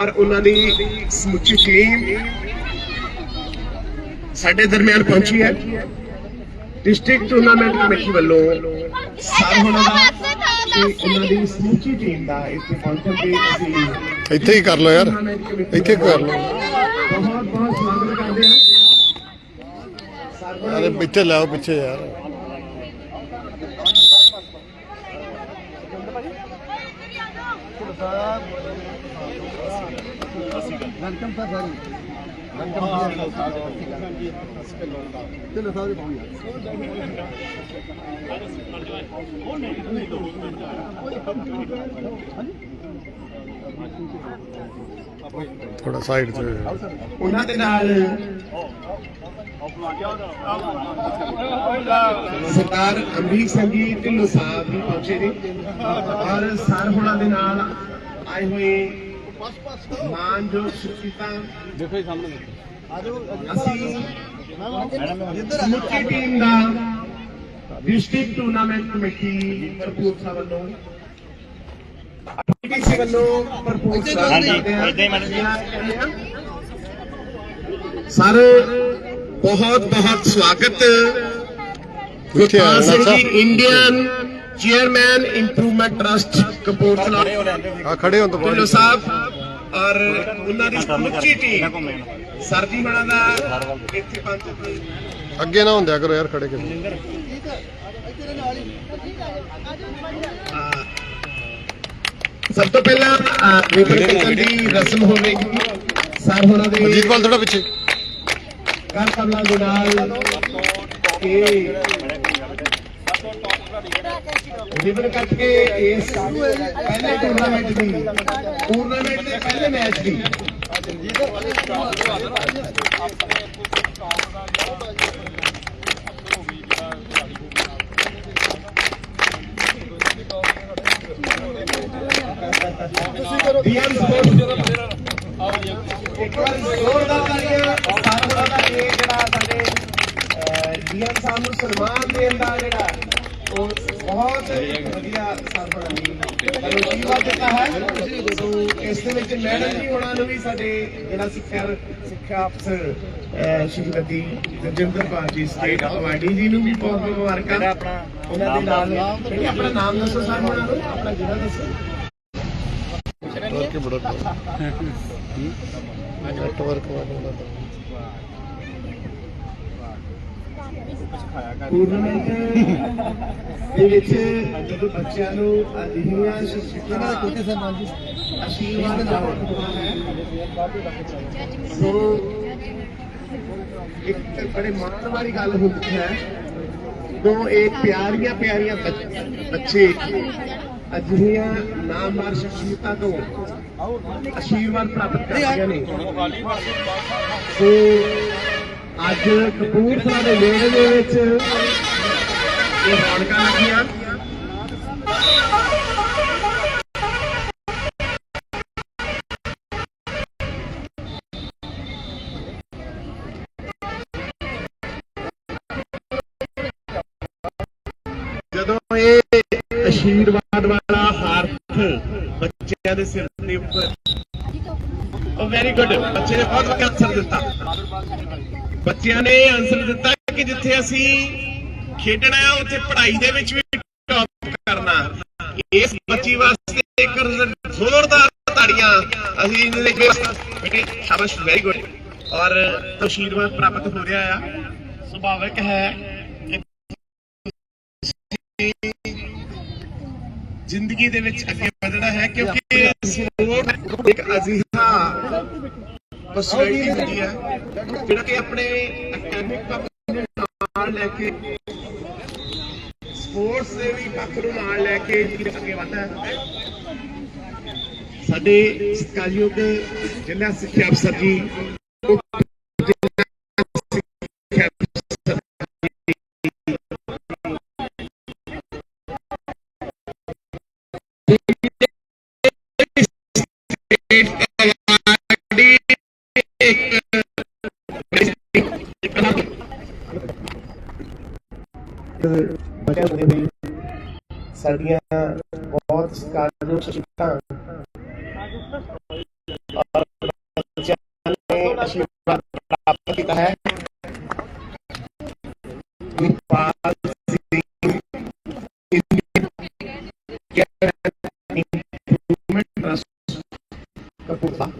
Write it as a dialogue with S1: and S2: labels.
S1: ਔਰ ਉਹਨਾਂ ਦੀ ਸਮੁੱਚੀ ਟੀਮ ਸਾਡੇ ਦਰਮਿਆਨ ਪਹੁੰਚੀ ਹੈ। ਡਿਸਟ੍ਰਿਕਟ ਟੂਰਨਾਮੈਂਟ ਕਮੇਟੀ ਵੱਲੋਂ ਸਰ ਹੋਣਾ ਦਾ ਤੇ ਉਹਨਾਂ ਦੀ ਸਮੁੱਚੀ ਟੀਮ ਦਾ ਇੱਥੇ ਪਹੁੰਚਣ ਤੇ ਅਸੀਂ
S2: ਇੱਥੇ ਹੀ ਕਰ ਲਓ ਯਾਰ। ਇੱਥੇ ਕਰ ਲਓ।
S1: ਬਹੁਤ ਬਹੁਤ ਸਵਾਗਤ ਕਰਦੇ ਹਾਂ।
S2: ਅਰੇ ਪਿੱਛੇ ਲਾਓ ਪਿੱਛੇ ਯਾਰ।
S3: ਵੈਲਕਮ ਸਰ ਸਾਰੀ। ਵੈਲਕਮ ਚਲੋ ਸਾਰੇ ਪਹੁੰਚ
S2: ਥੋੜਾ ਸਾਈਡ ਤੇ
S1: ਉਹਨਾਂ ਦੇ ਨਾਲ ਸਰਦਾਰ ਅੰਬੀਕ ਸਿੰਘ ਜੀ ਢਿੱਲੋਂ ਸਾਹਿਬ ਵੀ ਪਹੁੰਚੇ ਨੇ। ਔਰ ਸਰ ਹੋਣਾ ਦੇ ਨਾਲ ਆਏ ਹੋਏ ਮਾਨਯੋਗ ਸ਼ਖਸੀਅਤਾਂ
S3: ਦੇਖੋ ਸਾਹਮਣੇ ਦੇਖੋ।
S1: ਅਸੀਂ
S3: ਇੱਧਰ
S1: ਸਮੁੱਚੀ ਟੀਮ ਦਾ ਡਿਸਟ੍ਰਿਕਟ ਟੂਰਨਾਮੈਂਟ ਕਮੇਟੀ ਕਪੂਰਥਲਾ ਵੱਲੋਂ। ਪੀਟੀਸੀ ਵੱਲੋਂ ਭਰਪੂਰ ਸਵਾਗਤ ਕਰਦੇ ਹਾਂ।
S4: ਇੱਦਾਂ ਹੀ ਮੈਡਮ ਜੀ।
S1: ਸਰ ਬਹੁਤ ਬਹੁਤ ਸਵਾਗਤ Gurpal Singh ji Indian chairman improvement trust Kapurthala
S2: ਆ ਖੜੇ ਹੋਣ ਤੋਂ
S1: ਢਿੱਲੋਂ
S2: ਬਾਅਦ
S1: ਸਾਹਿਬ ਔਰ ਉਹਨਾਂ ਦੀ ਸਮੁੱਚੀ ਟੀਮ ਸਰ ਜੀ ਹੋਣਾ। ਦਾ ਇੱਥੇ ਪਹੁੰਚ
S2: ਅੱਗੇ ਨਾ ਹੁੰਦਿਆ ਕਰੋ ਯਾਰ ਖੜੇ ਕਿਤੇ
S1: ਸਭ ਤੋਂ ਪਹਿਲਾਂ ਕੱਟਣ ਦੀ ਰਸਮ ਹੋਵੇਗੀ। ਸਰ ਹੋਣਾ ਦੇ
S2: ਅਜੀਤ ਪਾਲ ਥੋੜਾ ਪਿੱਛੇ।
S1: ਕਰ ਕਮਲਾ ਦੇ ਨਾਲ ਇਹ ਰਿਬਨ ਕੱਟ ਕੇ ਇਸ ਪਹਿਲੇ ਟੂਰਨਾਮੈਂਟ ਦੀ ਟੂਰਨਾਮੈਂਟ ਦੇ ਪਹਿਲੇ ਮੈਚ ਦੀ। ਡੀਐਮ ਸਪੋਰਟਸ ਇੱਕ ਵਾਰ ਜ਼ੋਰਦਾਰ ਤਾਲੀਆਂ ਸਾਰਾ ਦਾ ਇਹ ਜਿਹੜਾ ਸਾਡੇ ਡੀਐਮ ਸਾਹਿਬ ਨੂੰ ਸਨਮਾਨ ਦੇਣ ਦਾ ਜਿਹੜਾ ਉਹ ਬਹੁਤ ਵਧੀਆ ਸਾਥ ਜੀਵਾ ਦਿੱਤਾ ਹੈ ਸੋ ਇਸ ਦੇ ਵਿੱਚ ਮੈਡਮ ਜੀ ਹੋਣਾ ਨੂੰ ਵੀ ਸਾਡੇ ਜਿਹੜਾ ਸਿੱਖਿਆ ਸਿੱਖਿਆ ਅਫਸਰ ਸ਼੍ਰੀਮਤੀ ਰਜਿੰਦਰ ਕੌਰ ਜੀ ਸਟੇਟ ਅਵਾਰਡੀ ਜੀ ਨੂੰ ਵੀ ਬਹੁਤ ਬਹੁਤ ਮੁਬਾਰਕਾਂ ਉਹਨਾਂ ਦੇ ਨਾਲ ਆਪਣਾ ਨਾਮ ਦੱਸੋ ਸਰ ਹੋਣਾ ਨੂੰ ਆਪਣਾ ਜਿਹੜਾ ਦੱਸੋ
S2: ਨੈਟਵਰਕ ਬੜਾ ਨੈਟਵਰਕ ਵਾਲਾ
S1: ਟੂਰਨਾਮੈਂਟ ਦੇ ਵਿੱਚ ਜਦੋਂ ਬੱਚਿਆਂ ਨੂੰ ਅਧਿਹੀਆਂ ਸ਼ਿਕਸ਼ਕਾਂ
S3: ਕੋਟੇ ਸਰ ਨਾਲ ਜੀ
S1: ਆਸ਼ੀਰਵਾਦ ਦਿੰਦਾ ਹੈ ਸੋ ਇੱਕ ਬੜੇ ਮਾਣ ਵਾਲੀ ਗੱਲ ਹੁੰਦੀ ਹੈ। ਜਦੋਂ ਇਹ ਪਿਆਰੀਆਂ ਪਿਆਰੀਆਂ ਬੱਚ- ਅਜਿਹੀਆਂ ਨਾਮਵਰ ਸ਼ਖਸੀਅਤਾਂ ਤੋਂ ਆਸ਼ੀਰਵਾਦ ਪ੍ਰਾਪਤ ਕਰਦੀਆਂ ਨੇ। ਸੋ ਅੱਜ ਕਪੂਰਥਲਾ ਦੇ ਨੇੜੇ ਦੇ ਵਿੱਚ ਇਹ ਰੌਣਕਾਂ ਲੱਗੀਆਂ। ਜਦੋਂ ਇਹ ਆਸ਼ੀਰਵਾਦ ਵਾਲਾ ਹੱਥ ਬੱਚਿਆਂ ਦੇ ਸਿਰ ਦੇ ਉੱਪਰ ਉਹ ਵੈਰੀ ਗੁੱਡ ਬੱਚੇ ਨੇ ਬਹੁਤ ਵਧੀਆ ਆਨਸਰ ਦਿੱਤਾ। ਬੱਚਿਆਂ ਨੇ ਆਨਸਰ ਦਿੱਤਾ ਕਿ ਜਿੱਥੇ ਅਸੀਂ ਖੇਡਣਾ ਹੈ, ਉੱਥੇ ਪੜ੍ਹਾਈ ਦੇ ਵਿੱਚ ਵੀ ਟੌਪ ਕਰਨਾ। ਇਸ ਬੱਚੀ ਵਾਸਤੇ ਇੱਕ ਜ਼ੋਰਦਾਰ ਤਾੜੀਆਂ ਅਸੀਂ ਇਹਦੇ ਲਈ ਬੇਟੇ, ਸ਼ਾਬਾਸ਼ ਵੈਰੀ ਗੁੱਡ ਔਰ ਆਸ਼ੀਰਵਾਦ ਪ੍ਰਾਪਤ ਹੋ ਰਿਹਾ ਆ। ਸੁਭਾਵਿਕ ਹੈ ਜ਼ਿੰਦਗੀ ਦੇ ਵਿੱਚ ਅੱਗੇ ਵਧਣਾ ਹੈ, ਕਿਉਂਕਿ ਸਪੋਰਟ ਇੱਕ ਅਜਿਹਾ ਪਰਸਨੈਲਿਟੀ ਹੁੰਦੀ ਹੈ। ਜਿਹੜਾ ਕਿ ਆਪਣੇ ਅਕੈਡਮਿਕ ਪੱਖ ਨੂੰ ਨਾਲ ਲੈ ਕੇ ਸਪੋਰਟਸ ਦੇ ਵੀ ਪੱਖ ਨੂੰ ਨਾਲ ਲੈ ਕੇ ਜ਼ਿੰਦਗੀ ਅੱਗੇ ਵਧਦਾ ਹੈ। ਸਾਡੇ ਸਤਿਕਾਰਯੋਗ ਜ਼ਿਲ੍ਹਾ ਸਿੱਖਿਆ ਅਫਸਰ ਜੀ। ਬਚਤ ਦੇ ਲਈ ਸਾਡੀਆਂ ਬਹੁਤ ਕਾਰਜੋ ਸ਼ਿਕਾਇਤਾਂ ਔਰ ਬੱਚਿਆਂ ਨੇ ਅਸ਼ੀਰਵਾਦ ਪ੍ਰਾਪਤ ਕੀਤਾ ਹੈ Vipal Singh Indian improvement trust Kapurthala